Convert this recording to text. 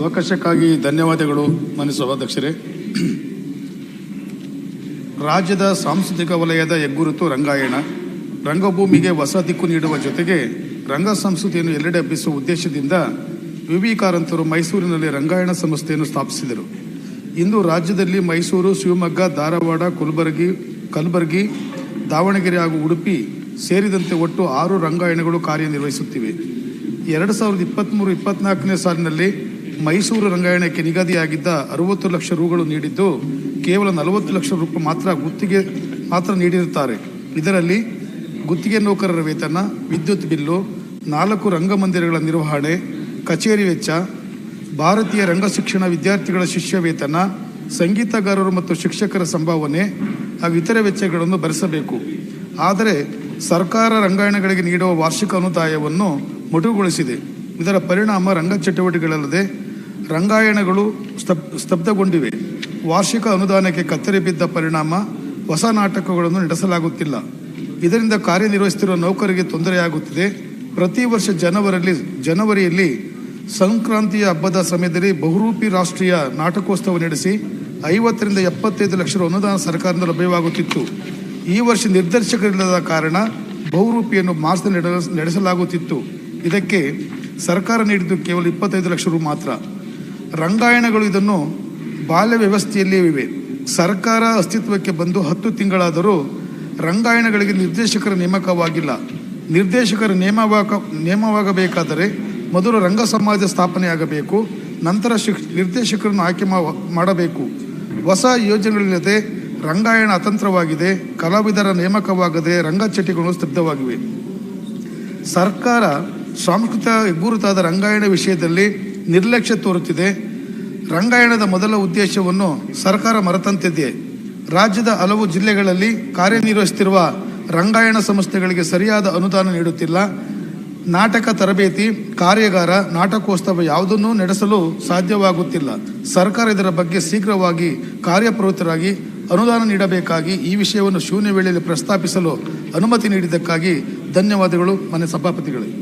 ಅವಕಾಶಕ್ಕಾಗಿ ಧನ್ಯವಾದಗಳು ಮಾನ್ಯ ಸಭಾಧ್ಯಕ್ಷರೇ ರಾಜ್ಯದ ಸಾಂಸ್ಕೃತಿಕ ವಲಯದ ಹೆಗ್ಗುರುತು ರಂಗಾಯಣ. ರಂಗಭೂಮಿಗೆ ಹೊಸ ದಿಕ್ಕು ನೀಡುವ ಜೊತೆಗೆ ರಂಗ ಸಂಸ್ಕೃತಿಯನ್ನು ಎಲ್ಲೆಡೆ ಹಬ್ಬಿಸುವ ಉದ್ದೇಶದಿಂದ ವಿವಿ ಕಾರಂತರು ಮೈಸೂರಿನಲ್ಲಿ ರಂಗಾಯಣ ಸಂಸ್ಥೆಯನ್ನು ಸ್ಥಾಪಿಸಿದರು. ಇಂದು ರಾಜ್ಯದಲ್ಲಿ ಮೈಸೂರು, ಶಿವಮೊಗ್ಗ, ಧಾರವಾಡ, ಕಲಬುರಗಿ ಕಲಬುರಗಿ, ದಾವಣಗೆರೆ ಹಾಗೂ ಉಡುಪಿ ಸೇರಿದಂತೆ ಒಟ್ಟು ಆರು ರಂಗಾಯಣಗಳು ಕಾರ್ಯನಿರ್ವಹಿಸುತ್ತಿವೆ. ಎರಡು ಸಾವಿರದ ಇಪ್ಪತ್ತ್ಮೂರು ಇಪ್ಪತ್ನಾಲ್ಕನೇ ಸಾಲಿನಲ್ಲಿ ಮೈಸೂರು ರಂಗಾಯಣಕ್ಕೆ ನಿಗದಿಯಾಗಿದ್ದ ಅರವತ್ತು ಲಕ್ಷ ರೂಗಳು ನೀಡಿದ್ದು ಕೇವಲ ನಲವತ್ತು ಲಕ್ಷ ರೂಪಾಯಿ ಮಾತ್ರ ಗುತ್ತಿಗೆ ಮಾತ್ರ ನೀಡಿರುತ್ತಾರೆ. ಇದರಲ್ಲಿ ಗುತ್ತಿಗೆ ನೌಕರರ ವೇತನ, ವಿದ್ಯುತ್ ಬಿಲ್ಲು, ನಾಲ್ಕು ರಂಗಮಂದಿರಗಳ ನಿರ್ವಹಣೆ, ಕಚೇರಿ ವೆಚ್ಚ, ಭಾರತೀಯ ರಂಗ ಶಿಕ್ಷಣ ವಿದ್ಯಾರ್ಥಿಗಳ ಶಿಷ್ಯ ವೇತನ, ಸಂಗೀತಗಾರರು ಮತ್ತು ಶಿಕ್ಷಕರ ಸಂಭಾವನೆ ಹಾಗೂ ಇತರೆ ವೆಚ್ಚಗಳನ್ನು ಭರಿಸಬೇಕು. ಆದರೆ ಸರ್ಕಾರ ರಂಗಾಯಣಗಳಿಗೆ ನೀಡುವ ವಾರ್ಷಿಕ ಅನುದಾಯವನ್ನು ಮೊಟುಗೊಳಿಸಿದೆ ಇದರ ಪರಿಣಾಮ ರಂಗ ಚಟುವಟಿಕೆಗಳಲ್ಲದೆ ರಂಗಾಯಣಗಳು ಸ್ತಬ್, ಸ್ತಬ್ಧಗೊಂಡಿವೆ. ವಾರ್ಷಿಕ ಅನುದಾನಕ್ಕೆ ಕತ್ತರಿ ಬಿದ್ದ ಪರಿಣಾಮ ಹೊಸ ನಾಟಕಗಳನ್ನು ನಡೆಸಲಾಗುತ್ತಿಲ್ಲ. ಇದರಿಂದ ಕಾರ್ಯನಿರ್ವಹಿಸುತ್ತಿರುವ ನೌಕರಿಗೆ ತೊಂದರೆಯಾಗುತ್ತಿದೆ. ಪ್ರತಿ ವರ್ಷ ಜನವರಿಯಲ್ಲಿ ಜನವರಿಯಲ್ಲಿ ಸಂಕ್ರಾಂತಿಯ ಹಬ್ಬದ ಸಮಯದಲ್ಲಿ ಬಹುರೂಪಿ ರಾಷ್ಟ್ರೀಯ ನಾಟಕೋತ್ಸವ ನಡೆಸಿ ಐವತ್ತರಿಂದ ಎಪ್ಪತ್ತೈದು ಲಕ್ಷ ಅನುದಾನ ಸರ್ಕಾರದಿಂದ ಲಭ್ಯವಾಗುತ್ತಿತ್ತು. ಈ ವರ್ಷ ನಿರ್ದೇಶಕರಿಲ್ಲದ ಕಾರಣ ಬಹುರೂಪಿಯನ್ನು ಮಾರ್ಚ್ ನಡೆಸ, ನಡೆಸಲಾಗುತ್ತಿತ್ತು. ಇದಕ್ಕೆ ಸರ್ಕಾರ ನೀಡಿದ್ದು ಕೇವಲ ಇಪ್ಪತ್ತೈದು ಲಕ್ಷ ರು ಮಾತ್ರ. ರಂಗಾಯಣಗಳು ಇದನ್ನು ಬಾಲ್ಯ ವ್ಯವಸ್ಥೆಯಲ್ಲಿಯೇ ಇವೆ. ಸರ್ಕಾರ ಅಸ್ತಿತ್ವಕ್ಕೆ ಬಂದು ಹತ್ತು ತಿಂಗಳಾದರೂ ರಂಗಾಯಣಗಳಿಗೆ ನಿರ್ದೇಶಕರ ನೇಮಕವಾಗಿಲ್ಲ. ನಿರ್ದೇಶಕರ ನೇಮವಾಗ ನೇಮವಾಗಬೇಕಾದರೆ ಮೊದಲು ರಂಗ ಸಮಾಜ ಸ್ಥಾಪನೆಯಾಗಬೇಕು, ನಂತರ ಶಿಕ್ ನಿರ್ದೇಶಕರನ್ನು ಆಯ್ಕೆ ಮಾಡಬೇಕು. ಹೊಸ ಯೋಜನೆಗಳಿಲ್ಲದೆ ರಂಗಾಯಣ ಅತಂತ್ರವಾಗಿದೆ, ಕಲಾವಿದರ ನೇಮಕವಾಗದೆ ರಂಗ ಚಟಿಗಳು ಸ್ತಬ್ಧವಾಗಿವೆ ಸರ್ಕಾರ ಸಾಂಸ್ಕೃತಿಕ ಹೆಗ್ಗುರುತಾದ ರಂಗಾಯಣ ವಿಷಯದಲ್ಲಿ ನಿರ್ಲಕ್ಷ್ಯ ತೋರುತ್ತಿದೆ. ರಂಗಾಯಣದ ಮೊದಲ ಉದ್ದೇಶವನ್ನು ಸರ್ಕಾರ ಮರೆತಂತಿದೆ. ರಾಜ್ಯದ ಹಲವು ಜಿಲ್ಲೆಗಳಲ್ಲಿ ಕಾರ್ಯನಿರ್ವಹಿಸುತ್ತಿರುವ ರಂಗಾಯಣ ಸಂಸ್ಥೆಗಳಿಗೆ ಸರಿಯಾದ ಅನುದಾನ ನೀಡುತ್ತಿಲ್ಲ. ನಾಟಕ ತರಬೇತಿ, ಕಾರ್ಯಾಗಾರ, ನಾಟಕೋತ್ಸವ ಯಾವುದನ್ನೂ ನಡೆಸಲು ಸಾಧ್ಯವಾಗುತ್ತಿಲ್ಲ. ಸರ್ಕಾರ ಇದರ ಬಗ್ಗೆ ಶೀಘ್ರವಾಗಿ ಕಾರ್ಯಪ್ರವೃತ್ತರಾಗಿ ಅನುದಾನ ನೀಡಬೇಕಾಗಿ ಈ ವಿಷಯವನ್ನು ಶೂನ್ಯ ವೇಳೆಯಲ್ಲಿ ಪ್ರಸ್ತಾಪಿಸಲು ಅನುಮತಿ ನೀಡಿದ್ದಕ್ಕಾಗಿ ಧನ್ಯವಾದಗಳು. ಮನೆ ಸಭಾಪತಿಗಳೇ.